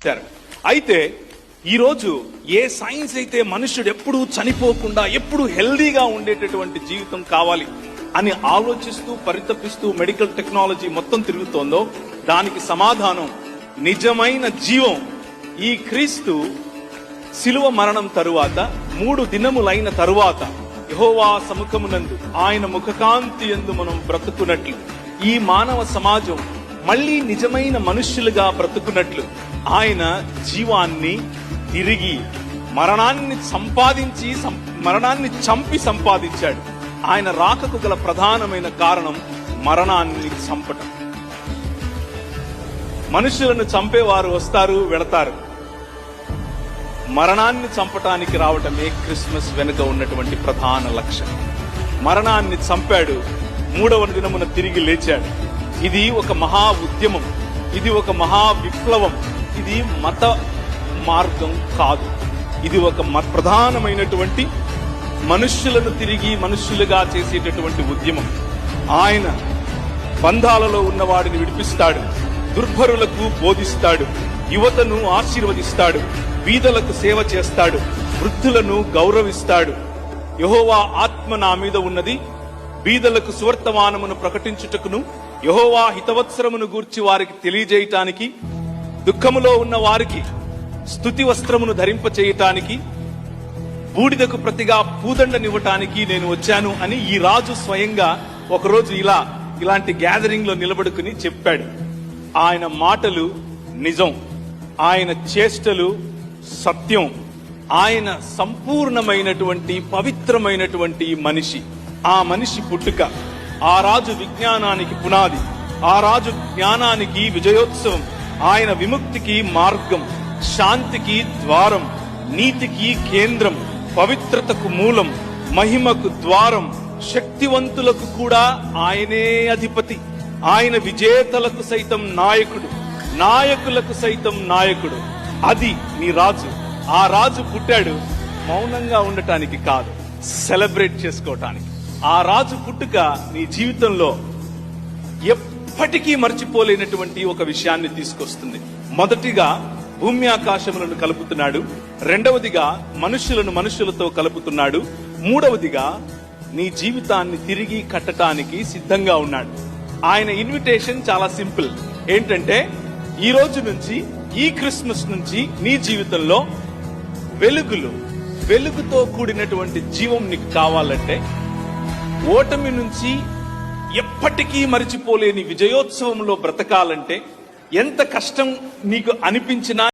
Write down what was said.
ఇచ్చారు. అయితే ఈరోజు ఏ సైన్స్ అయితే మనుషుడు ఎప్పుడు చనిపోకుండా ఎప్పుడు హెల్దీగా ఉండేటటువంటి జీవితం కావాలి అని ఆలోచిస్తూ పరితపిస్తూ మెడికల్ టెక్నాలజీ మొత్తం తిరుగుతోందో దానికి సమాధానం నిజమైన జీవం ఈ క్రీస్తు శిలువ మరణం తరువాత మూడు దినములైన తరువాత యహోవా సముఖమునందు ఆయన ముఖకాంతి ఎందు మనం బ్రతుకున్నట్లు ఈ మానవ సమాజం మళ్ళీ నిజమైన మనుష్యులుగా బ్రతుకున్నట్లు ఆయన జీవాన్ని తిరిగి మరణాన్ని సంపాదించి సం- మరణాన్ని చంపి సంపాదించాడు. ఆయన రాకకు గల ప్రధానమైన కారణం మరణాన్ని చంపటం. మనుషులను చంపేవారు వస్తారు వెళతారు. మరణాన్ని చంపటానికి రావటమే క్రిస్మస్ వెనుక ఉన్నటువంటి ప్రధాన లక్ష్యం మరణాన్ని చంపాడు మూడవ దినమున తిరిగి లేచాడు. ఇది ఒక మహా ఉద్యమం. ఇది ఒక మహా విప్లవం. ఇది మత మార్గం కాదు. ఇది ఒక ప్రధానమైనటువంటి మనుష్యులను తిరిగి మనుష్యులుగా చేసేటటువంటి ఉద్యమం. ఆయన బంధాలలో ఉన్నవాడిని విడిపిస్తాడు. దుర్భరులకు బోధిస్తాడు. యువతను ఆశీర్వదిస్తాడు. వీధులకు సేవ చేస్తాడు. వృద్ధులను గౌరవిస్తాడు. యహోవా ఆత్మ నా మీద ఉన్నది. బీదలకు సువర్తమానమును ప్రకటించుటకును యహోవా హితవత్సరమును గూర్చి వారికి తెలియజేయటానికి దుఃఖములో ఉన్న వారికి స్తుతి వస్త్రమును ధరింప చేయటానికి బూడిదకు ప్రతిగా పూదండనివ్వటానికి నేను వచ్చాను అని ఈ రాజు స్వయంగా ఒకరోజు ఇలా ఇలాంటి గ్యాదరింగ్లో నిలబడుకుని చెప్పాడు. ఆయన మాటలు నిజం. ఆయన చేష్టలు సత్యం. ఆయన సంపూర్ణమైనటువంటి పవిత్రమైనటువంటి మనిషి. ఆ మనిషి పుట్టుక. ఆ రాజు విజ్ఞానానికి పునాది ఆ రాజు జ్ఞానానికి విజయోత్సవం ఆయన విముక్తికి మార్గం శాంతికి ద్వారం నీతికి కేంద్రం పవిత్రతకు మూలం మహిమకు ద్వారం శక్తివంతులకు కూడా ఆయనే అధిపతి. ఆయన విజేతలకు సైతం నాయకుడు నాయకులకు సైతం నాయకుడు. అది నీ రాజు. ఆ రాజు పుట్టాడు మౌనంగా ఉండటానికి కాదు సెలబ్రేట్ చేసుకోవటానికి ఆ రాజు పుట్టుక నీ జీవితంలో ఎప్పటికీ మర్చిపోలేనటువంటి ఒక విషయాన్ని తీసుకొస్తుంది. మొదటిగా భూమి ఆకాశములను కలుపుతున్నాడు రెండవదిగా మనుషులను మనుషులతో కలుపుతున్నాడు మూడవదిగా నీ జీవితాన్ని తిరిగి కట్టడానికి సిద్ధంగా ఉన్నాడు. ఆయన ఇన్విటేషన్ చాలా సింపుల్. ఏంటంటే ఈ రోజు నుంచి ఈ క్రిస్మస్ నుంచి నీ జీవితంలో వెలుగులు వెలుగుతో కూడినటువంటి జీవం నీకు కావాలంటే ఓటమి నుంచి ఎప్పటికీ మరిచిపోలేని విజయోత్సవంలో బ్రతకాలంటే ఎంత కష్టం నీకు అనిపించినా